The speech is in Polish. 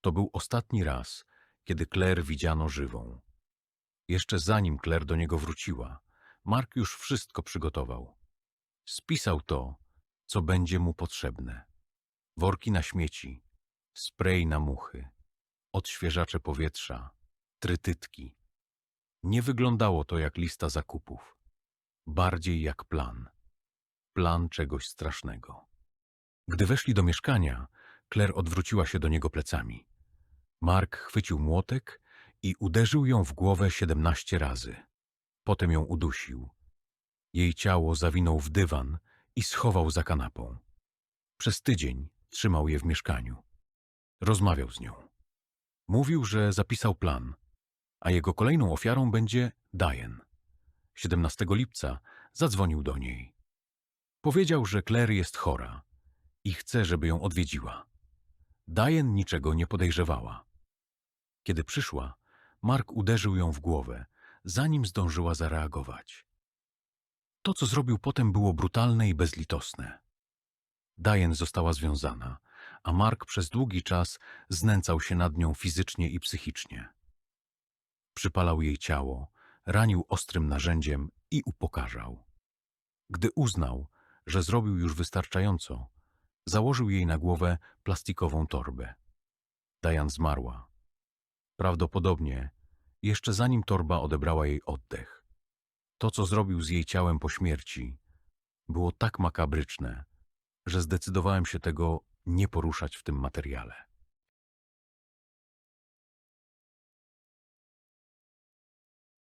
To był ostatni raz, kiedy Claire widziano żywą. Jeszcze zanim Claire do niego wróciła, Mark już wszystko przygotował. Spisał to, co będzie mu potrzebne. Worki na śmieci, spray na muchy, odświeżacze powietrza, trytytki. Nie wyglądało to jak lista zakupów. Bardziej jak plan. Plan czegoś strasznego. Gdy weszli do mieszkania, Claire odwróciła się do niego plecami. Mark chwycił młotek i uderzył ją w głowę siedemnaście razy. Potem ją udusił. Jej ciało zawinął w dywan i schował za kanapą. Przez tydzień trzymał je w mieszkaniu. Rozmawiał z nią. Mówił, że zapisał plan, a jego kolejną ofiarą będzie Diane. 17 lipca zadzwonił do niej. Powiedział, że Claire jest chora i chce, żeby ją odwiedziła. Diane niczego nie podejrzewała. Kiedy przyszła, Mark uderzył ją w głowę, zanim zdążyła zareagować. To, co zrobił potem, było brutalne i bezlitosne. Diane została związana, a Mark przez długi czas znęcał się nad nią fizycznie i psychicznie. Przypalał jej ciało, ranił ostrym narzędziem i upokarzał. Gdy uznał, że zrobił już wystarczająco, założył jej na głowę plastikową torbę. Diane zmarła. Prawdopodobnie jeszcze zanim torba odebrała jej oddech. To, co zrobił z jej ciałem po śmierci, było tak makabryczne, że zdecydowałem się tego nie poruszać w tym materiale.